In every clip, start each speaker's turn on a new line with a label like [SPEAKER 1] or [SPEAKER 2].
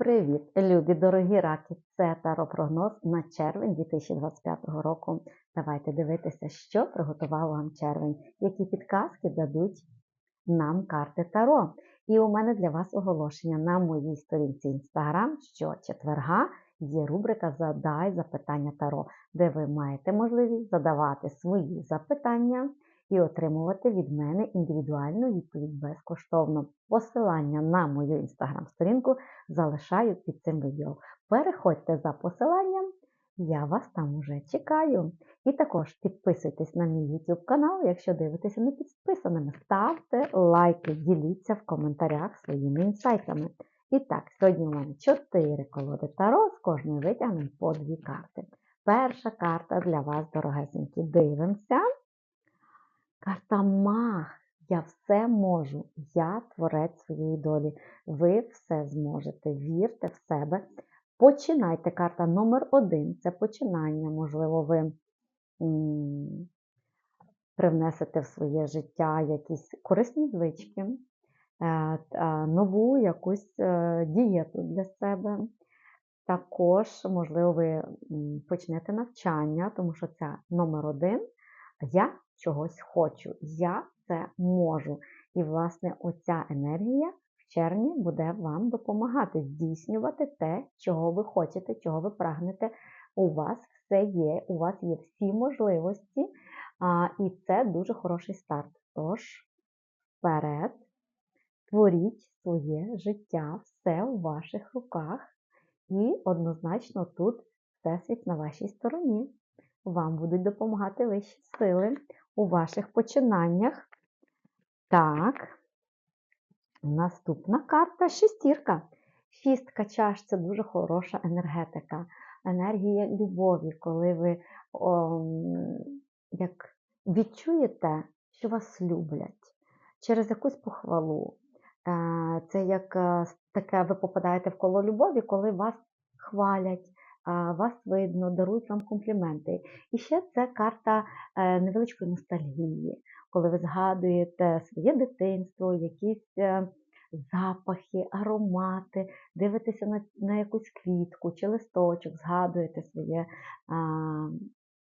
[SPEAKER 1] Привіт, любі дорогі раки! Це таропрогноз на червень 2025 року. Давайте дивитися, що приготував вам червень, які підказки дадуть нам карти Таро. І у мене для вас оголошення на моїй сторінці Instagram, що четверга є рубрика Задай запитання Таро, де ви маєте можливість задавати свої запитання і отримувати від мене індивідуальну відповідь безкоштовно. Посилання на мою інстаграм-сторінку залишаю під цим відео. Переходьте за посиланням, я вас там уже чекаю. І також підписуйтесь на мій YouTube канал, якщо дивитеся не підписаними. Ставте лайки, діліться в коментарях своїми інсайтами. І так, сьогодні у мене 4 колоди Таро, з кожної витягнемо по дві карти. Перша карта для вас, дорогесенькі, дивимося. Карта Мах. Я все можу. Я творець своєї долі. Ви все зможете. Вірте в себе. Починайте. Карта номер один це починання. Можливо, ви привнесете в своє життя якісь корисні звички, е, нову якусь е, дієту для себе. Також, можливо, ви почнете навчання, тому що це номер один. Я чогось хочу, я це можу. І, власне, оця енергія в червні буде вам допомагати здійснювати те, чого ви хочете, чого ви прагнете. У вас все є, у вас є всі можливості, а, і це дуже хороший старт. Тож, вперед, творіть своє життя, все у ваших руках, і однозначно тут всесвіт на вашій стороні. Вам будуть допомагати вищі сили у ваших починаннях. Так, наступна карта шестірка. Шістка чаш це дуже хороша енергетика, енергія любові, коли ви о, як відчуєте, що вас люблять через якусь похвалу. Е, це як е, таке, ви попадаєте в коло любові, коли вас хвалять вас видно, дарують вам компліменти. І ще це карта е, невеличкої ностальгії, коли ви згадуєте своє дитинство, якісь е, запахи, аромати, дивитеся на на якусь квітку чи листочок, згадуєте своє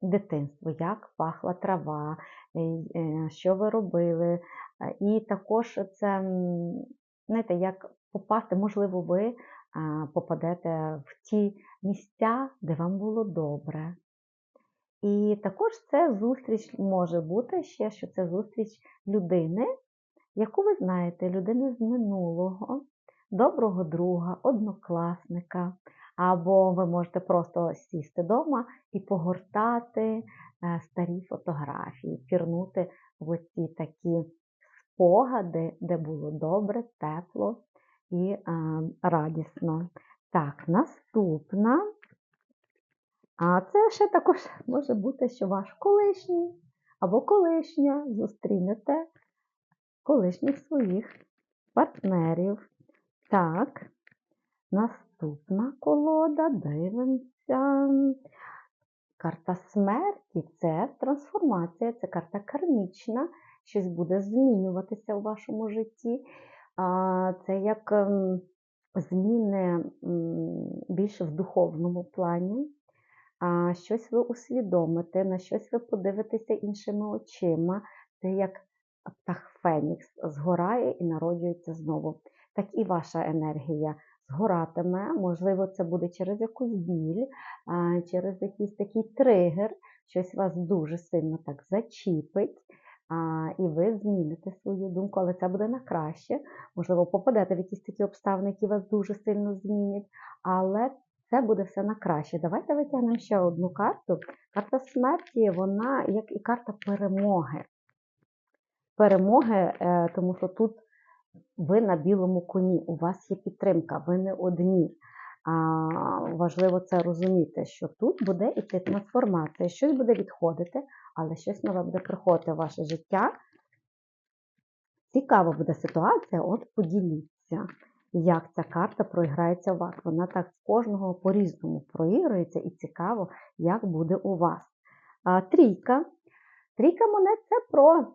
[SPEAKER 1] дитинство, як пахла трава, е, що ви робили. І також це, знаєте, як попасти, можливо, ви попадете в ті місця, де вам було добре. І також це зустріч може бути ще, що це зустріч людини, яку ви знаєте, людини з минулого, доброго друга, однокласника. Або ви можете просто сісти вдома і погортати е, старі фотографії, пірнути в оці такі спогади, де було добре, тепло і а, радісно. Так, наступна. А це ще також може бути, що ваш колишній або колишня зустрінете колишніх своїх партнерів. Так, наступна колода, дивимося. Карта смерті це трансформація, це карта кармічна, щось буде змінюватися у вашому житті. Це як ем, зміни більше в духовному плані, щось ви усвідомите, на щось ви подивитеся іншими очима. Це як птах Фенікс згорає і народжується знову. Так і ваша енергія згоратиме, можливо, це буде через якусь біль, через якийсь такий тригер, щось вас дуже сильно так зачіпить і ви зміните свою думку, але це буде на краще. Можливо, попадете в якісь такі обставини, які вас дуже сильно змінять, але це буде все на краще. Давайте витягнемо ще одну карту. Карта смерті, вона як і карта перемоги. Перемоги, е, тому що тут ви на білому коні, у вас є підтримка, ви не одні. Важливо це розуміти, що тут буде іти трансформація, щось буде відходити, але щось нове буде приходити в ваше життя. Цікава буде ситуація, от поділіться, як ця карта проіграється у вас. Вона так з кожного по-різному проігрується і цікаво, як буде у вас. Трійка. Трійка монет це про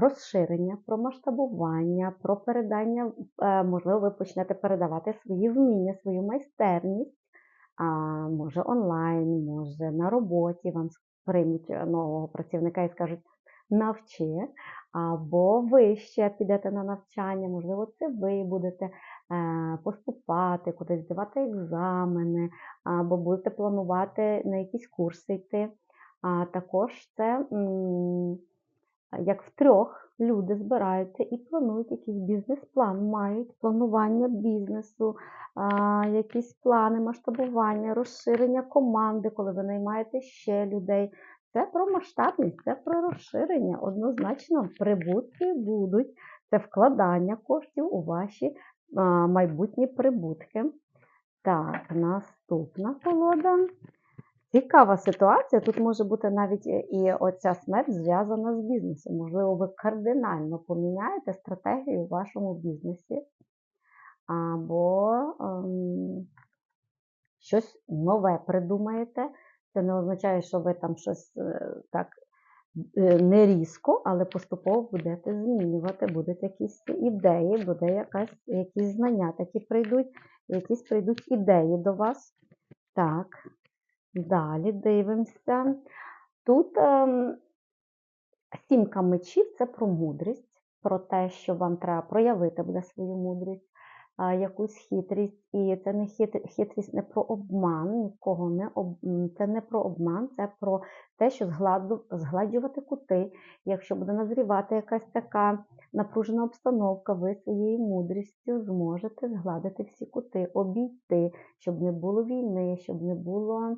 [SPEAKER 1] розширення, про масштабування, про передання. е, Можливо, ви почнете передавати свої вміння, свою майстерність. А, може онлайн, може на роботі вам приймуть е, нового працівника і скажуть навчи, або ви ще підете на навчання, можливо, це ви будете е, поступати, кудись здавати екзамени, або будете планувати на якісь курси йти. А також це як втрьох люди збираються і планують якийсь бізнес-план, мають планування бізнесу, якісь плани масштабування, розширення команди, коли ви наймаєте ще людей. Це про масштабність, це про розширення. Однозначно, прибутки будуть. Це вкладання коштів у ваші майбутні прибутки. Так, наступна колода. Цікава ситуація. Тут може бути навіть і- і оця смерть зв'язана з бізнесом. Можливо, ви кардинально поміняєте стратегію у вашому бізнесі, або ем, щось нове придумаєте. Це не означає, що ви там щось е, так е, не різко, але поступово будете змінювати, будуть якісь ідеї, буде якась, якісь знання такі прийдуть, якісь прийдуть ідеї до вас. Так, далі дивимося. Тут ем, сімка мечів це про мудрість, про те, що вам треба проявити буде свою мудрість, якусь хитрість. І це не хит- хитрість не про обман, нікого не об... це не про обман, це про те, що згладу... згладжувати кути. Якщо буде назрівати якась така напружена обстановка, ви своєю мудрістю зможете згладити всі кути, обійти, щоб не було війни, щоб не було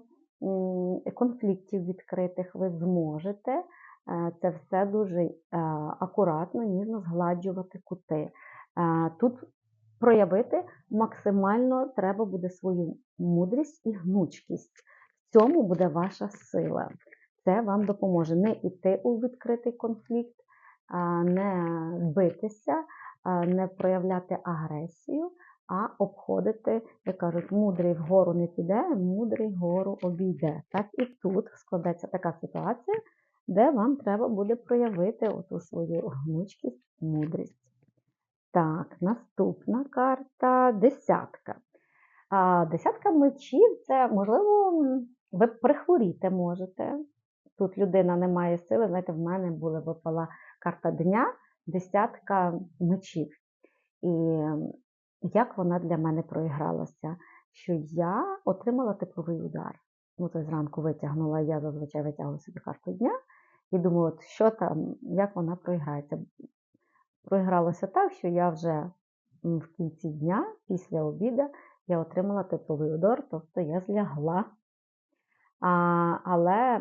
[SPEAKER 1] конфліктів відкритих. Ви зможете е, це все дуже е, акуратно, ніжно згладжувати кути. Е, Тут проявити максимально треба буде свою мудрість і гнучкість. В цьому буде ваша сила. Це вам допоможе не йти у відкритий конфлікт, не битися, не проявляти агресію, а обходити, як кажуть, мудрий вгору не піде, мудрий гору обійде. Так і тут складеться така ситуація, де вам треба буде проявити оту свою гнучкість, мудрість. Так, наступна карта десятка. А, десятка мечів це, можливо, ви прихворіти можете. Тут людина не має сили. Знаєте, в мене була випала карта дня, десятка мечів. І як вона для мене проігралася? Що я отримала тепловий удар. Ну, то зранку витягнула, я зазвичай витягую собі карту дня і думаю, от що там, як вона проіграється проігралося так, що я вже в кінці дня, після обіду, я отримала тепловий удар, тобто я злягла. А, але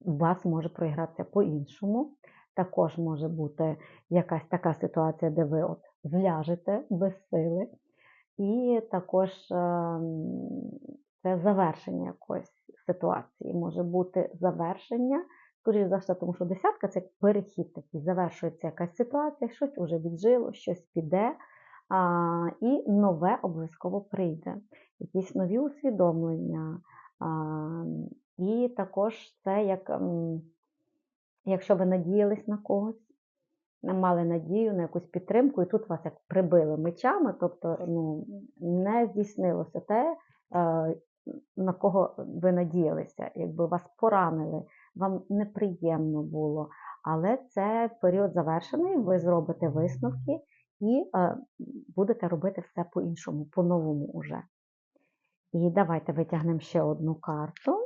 [SPEAKER 1] у вас може проігратися по-іншому. Також може бути якась така ситуація, де ви от зляжете без сили. І також ем, це завершення якоїсь ситуації. Може бути завершення, скоріш за все, тому що десятка це перехід такий, завершується якась ситуація, щось вже віджило, щось піде, а, і нове обов'язково прийде. Якісь нові усвідомлення. А, і також це як, якщо ви надіялись на когось, мали надію на якусь підтримку, і тут вас як прибили мечами, тобто ну, не здійснилося те, е, на кого ви надіялися, якби вас поранили, вам неприємно було. Але це період завершений, ви зробите висновки і е, будете робити все по-іншому, по-новому уже. І давайте витягнемо ще одну карту.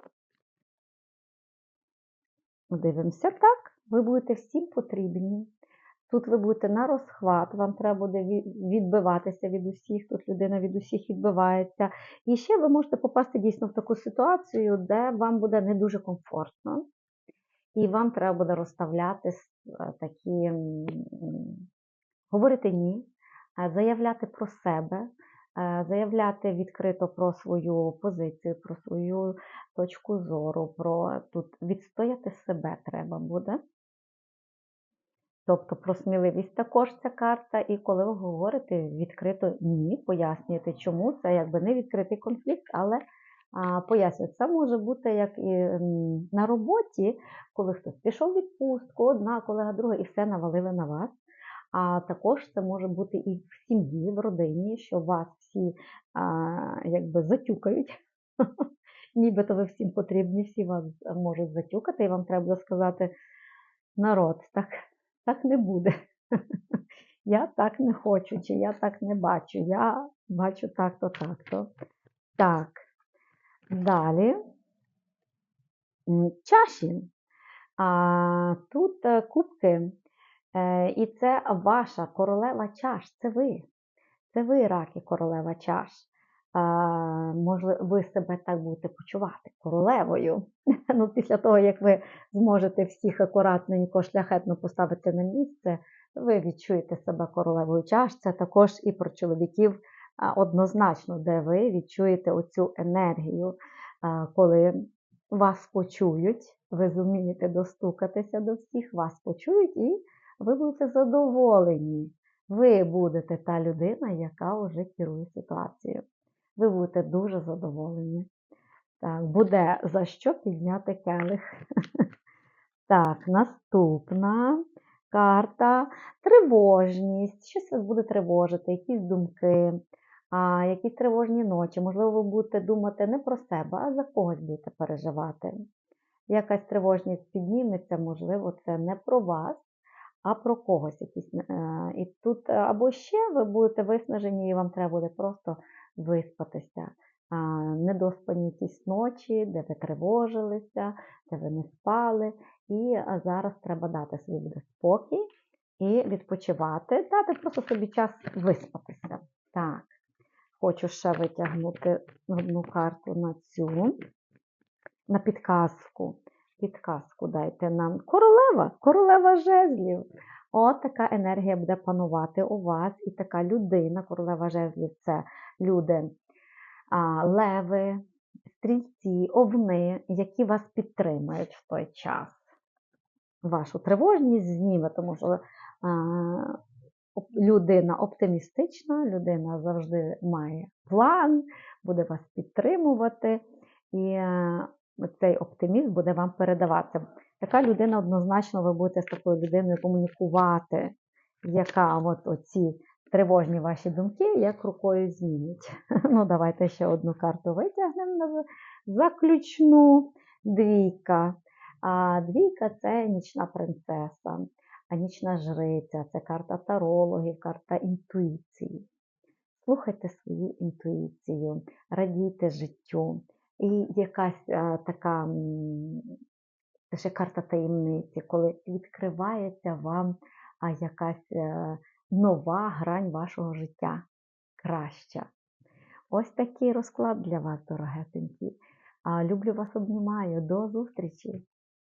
[SPEAKER 1] Дивимося так, ви будете всім потрібні. Тут ви будете на розхват, вам треба буде відбиватися від усіх, тут людина від усіх відбивається. І ще ви можете попасти дійсно в таку ситуацію, де вам буде не дуже комфортно, і вам треба буде розставляти е, такі, говорити ні, заявляти про себе, заявляти відкрито про свою позицію, про свою точку зору, про тут відстояти себе треба буде. Тобто про сміливість також ця карта, і коли ви говорите відкрито ні, пояснюєте, чому це якби не відкритий конфлікт, але А, Пояснюю, це може бути як і на роботі, коли хтось пішов в відпустку, одна колега, друга, і все навалили на вас. А також це може бути і в сім'ї, в родині, що вас всі а, якби затюкають. Нібито ви всім потрібні, всі вас можуть затюкати, і вам треба сказати: народ, так, так не буде. Я так не хочу, чи я так не бачу. Я бачу так-то, так-то. Так. Далі. Чаші. А, тут е, кубки, і це ваша королева чаш. Це ви. Це ви, раки, королева чаш. Можливо, ви себе так будете почувати королевою. Ну, після того, як ви зможете всіх акуратненько, шляхетно поставити на місце, ви відчуєте себе королевою чаш. Це також і про чоловіків однозначно, де ви відчуєте оцю енергію, коли вас почують, ви зумієте достукатися до всіх, вас почують, і ви будете задоволені. Ви будете та людина, яка вже керує ситуацією. Ви будете дуже задоволені. Так, буде за що підняти келих. Так, наступна карта тривожність. Щось вас буде тривожити, якісь думки, а, якісь тривожні ночі. Можливо, ви будете думати не про себе, а за когось будете переживати. Якась тривожність підніметься, можливо, це не про вас, а про когось. Якісь, е, і тут е, або ще ви будете виснажені, і вам треба буде просто виспатися. Недоспані якісь ночі, де ви тривожилися, де ви не спали. І зараз треба дати собі буде спокій і відпочивати, дати просто собі час виспатися. Так, хочу ще витягнути одну карту на цю, на підказку. Підказку дайте нам. Королева, королева жезлів. От така енергія буде панувати у вас, і така людина, королева жезлів це люди, а, леви, стрільці, овни, які вас підтримають в той час. Вашу тривожність зніме, тому що а, людина оптимістична, людина завжди має план, буде вас підтримувати, і цей оптимізм буде вам передаватися. Така людина однозначно ви будете з такою людиною комунікувати, яка от оці тривожні ваші думки як рукою змінить. Ну, давайте ще одну карту витягнемо заключну двійка. А двійка це нічна принцеса, а нічна жриця це карта тарологів, карта інтуїції. Слухайте свою інтуїцію, радійте життю. І якась а, така це ще карта таємниці, коли відкривається вам якась е, нова грань вашого життя, краща. Ось такий розклад для вас, дорогесенькі. Люблю вас, обнімаю. До зустрічі!